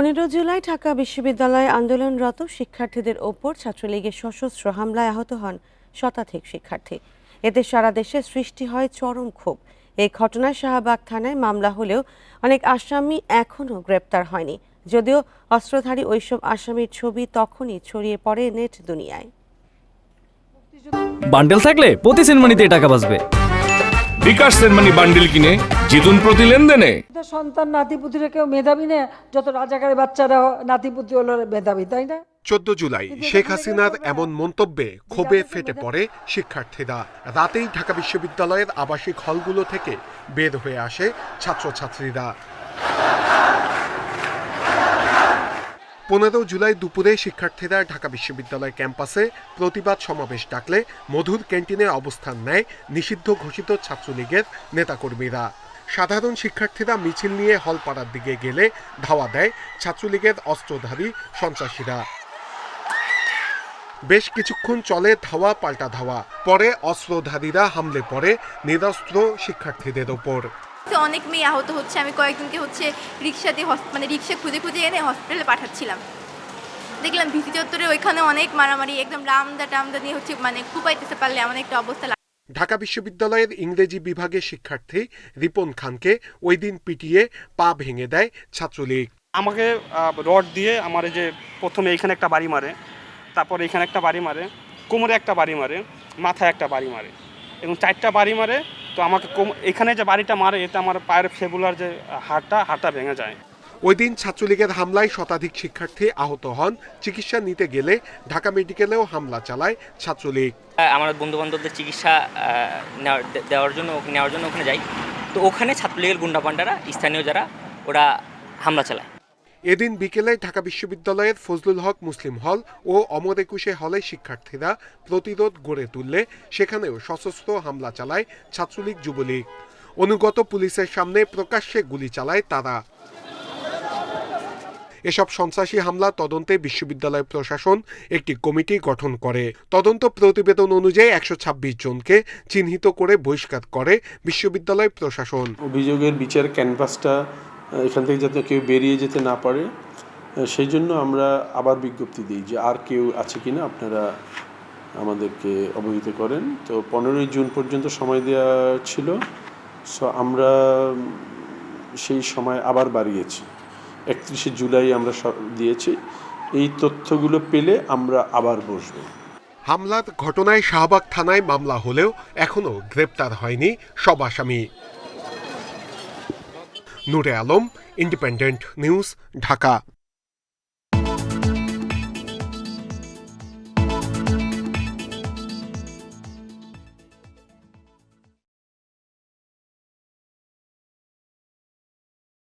পনেরো জুলাই ঢাকা বিশ্ববিদ্যালয়ে আন্দোলনরত শিক্ষার্থীদের ওপর ছাত্রলীগের সশস্ত্র হামলায় আহত হন শতাধিক শিক্ষার্থী। এতে সারা দেশে সৃষ্টি হয় চরম ক্ষোভ। এই ঘটনায় শাহবাগ থানায় মামলা হলেও অনেক আসামি এখনও গ্রেপ্তার হয়নি। যদিও অস্ত্রধারী ওইসব আসামির ছবি তখনই ছড়িয়ে পড়ে নেট দুনিয়ায়। বান্ডেল থাকলে প্রতি সেনমানিতে টাকা বাঁচবে। বিকাশ সেনমানি বান্ডিল কিনে জিতুন প্রতি লেনদেনে। সন্তান নাতিপুতিরা কেউ মেধাবী না যত রাজাকারের বাচ্চারা নাতিপুতি হলো মেধাবী তাই না? চোদ্দ জুলাই শেখ হাসিনার এমন মন্তব্যে ক্ষোভে ফেটে পড়ে শিক্ষার্থীরা। রাতেই ঢাকা বিশ্ববিদ্যালয়ের আবাসিক হলগুলো থেকে বের হয়ে আসে ছাত্রছাত্রীরা। পনেরো জুলাই দুপুরে শিক্ষার্থীরা ঢাকা বিশ্ববিদ্যালয় ক্যাম্পাসে প্রতিবাদ সমাবেশ ডাকলে মধুর ক্যান্টিনে অবস্থান নেয় নিষিদ্ধ ঘোষিত ছাত্রলীগের নেতাকর্মীরা। সাধারণ শিক্ষার্থীরা মিছিল নিয়ে হলপাড়ার দিকে গেলে ধাওয়া দেয় ছাত্রলীগের অস্ত্রধারী সন্ত্রাসীরা। বেশ কিছুক্ষণ চলে ধাওয়া পাল্টা ধাওয়া, পরে অস্ত্রধারীরা হামলে পড়ে নিরস্ত্র শিক্ষার্থীদের ওপর। অনেক মেয়ে আহত হচ্ছে। আমি কয়েকজনকে হচ্ছে রিক্সাতে হস- মানে রিক্সা খুঁজে খুঁজে এনে হসপিটালে পাঠাচ্ছিলাম। দেখলাম ভিসি চত্বরে ওইখানে অনেক মারামারি একদম রামদা টামদা নিয়ে হচ্ছে মানে কুপাইতেছে পারলে এমন একটা অবস্থা ঢাকা বিশ্ববিদ্যালয়ের ইংরেজি বিভাগের শিক্ষার্থী রিপন খানকে ওই দিন পিটিয়ে পা ভেঙে দেয় ছাত্রলীগ। আমাকে আহ, রড দিয়ে আমার যে প্রথমে এইখানে একটা বাড়ি মারে তারপর এইখানে একটা বাড়ি মারে কোমরে একটা বাড়ি মারে মাথায় একটা বাড়ি মারে এবং চারটা বাড়ি মারে তো আমাকে কোম এখানে যে বাড়িটা মারে এতে আমার পায়ের ফেবুলার যে হাড়টা হাড়টা ভেঙে যায়। ওই দিন ছাত্রলীগের হামলায় শতাধিক শিক্ষার্থী আহত হন। চিকিৎসা নিতে গেলে ঢাকা মেডিকেলেও হামলা চালায় ছাত্রলীগ। আমার বন্ধু বান্ধবদের চিকিৎসা দেওয়ার জন্য নেওয়ার জন্য ওখানে যাই। তো ওখানে ছাত্রলীগের গুন্ডা পান্ডারা স্থানীয় যারা ওরা হামলা চালায়। এদিন বিকেলে ঢাকা বিশ্ববিদ্যালয়ের ফজলুল হক মুসলিম হল ও অমর একুশে হলে শিক্ষার্থীরা প্রতিরোধ গড়ে তুললে সেখানেও সশস্ত্র হামলা চালায় ছাত্রলীগ যুবলীগ। অনুগত পুলিশের সামনে প্রকাশ্যে গুলি চালায় তারা। এসব সন্ত্রাসী হামলা তদন্তে বিশ্ববিদ্যালয় প্রশাসন একটি কমিটি গঠন করে। তদন্ত প্রতিবেদন অনুযায়ী একশো ছাব্বিশ জনকে চিহ্নিত করে বহিষ্কার করে বিশ্ববিদ্যালয় প্রশাসন। অভিযোগের বিচার ক্যানভাসটা এখান থেকে যাতে কেউ বেরিয়ে যেতে না পারে সেই জন্য আমরা আবার বিজ্ঞপ্তি দিই যে আর কেউ আছে কিনা আপনারা আমাদেরকে অবহিত করেন। তো পনেরোই জুন পর্যন্ত সময় দেওয়া ছিল, সো আমরা সেই সময় আবার বাড়িয়েছি। একত্রিশে জুলাই আমরা দিয়েছি। এই তথ্যগুলো পেলে আমরা আবার বসবো। হামলার ঘটনায় শাহবাগ থানায় মামলা হলেও এখনও গ্রেপ্তার হয়নি সব আসামি। Nure Alam independent news Dhaka.